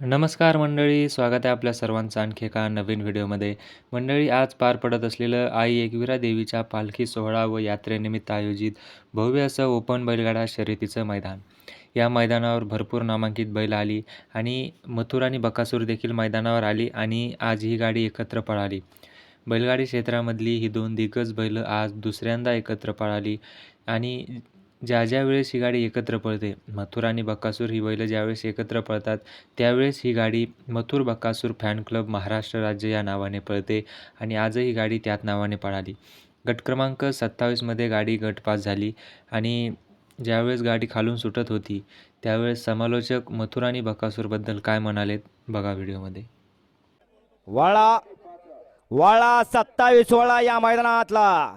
नमस्कार मंडळी स्वागत आहे आपल्या सर्वांचं आणखी एका नवीन व्हिडिओमध्ये. मंडळी आज पार पडत असलेलं आई एकविरा देवीच्या पालखी सोहळा व यात्रेनिमित्त आयोजित भव्य असं ओपन बैलगाडा शर्यतीचं मैदान. या मैदानावर भरपूर नामांकित बैल आली आणि मथुर आणि बकासूर देखील मैदानावर आली आणि आज ही गाडी एकत्र पळाली. बैलगाडी क्षेत्रामधली ही दोन दिग्गज बैल आज दुसऱ्यांदा एकत्र पळाली आणि ज्या ज्या वेळेस ही गाडी एकत्र पळते मथुर आणि बकासूर ही बैलं ज्यावेळेस एकत्र पळतात त्यावेळेस ही गाडी मथुर बकासूर फॅन क्लब महाराष्ट्र राज्य या नावाने पळते आणि आजही ही गाडी त्याच नावाने पळाली. गट क्रमांक सत्तावीसमध्ये गाडी गटपास झाली आणि ज्यावेळेस गाडी खालून सुटत होती त्यावेळेस समालोचक मथुर आणि बकासूरबद्दल काय म्हणालेत बघा व्हिडिओमध्ये. वळा वळा सत्तावीस वळा या मैदानातला.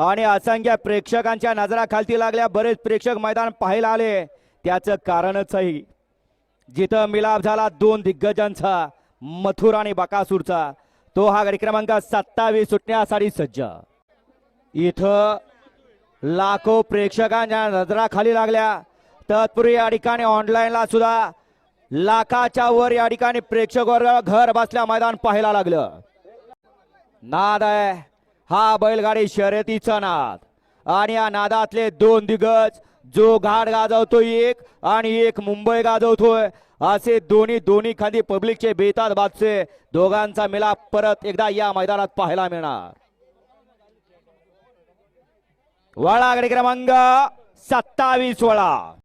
आणि असंख्य प्रेक्षकांच्या नजराखालती लागल्या. बरेच प्रेक्षक मैदान पाहायला आले. त्याचं कारणच आहे जिथं मिलाप झाला दोन दिग्गजांचा मथुर आणि बकासूरचा तो हा क्रमांक सत्तावीस सुटण्यासाठी सज्ज. इथं लाखो प्रेक्षकांच्या नजराखाली लागल्या. तत्पूर्वी या ठिकाणी ऑनलाईनला सुद्धा लाखाच्या वर या ठिकाणी प्रेक्षक वर्ग घर बसल्या मैदान पाहायला लागलं. नाद आहे. हा बैलगाडी शर्यतीचा नाद आणि या नादातले दोन दिग्गज जो घाट गाजवतो एक आणि एक मुंबई गाजवतोय असे दोन्ही दोन्ही खांदी पब्लिकचे बेतात बादचे दोघांचा मिलाप परत एकदा या मैदानात पाहायला मिळणार. वळा क्रमांक सत्तावीस वळा.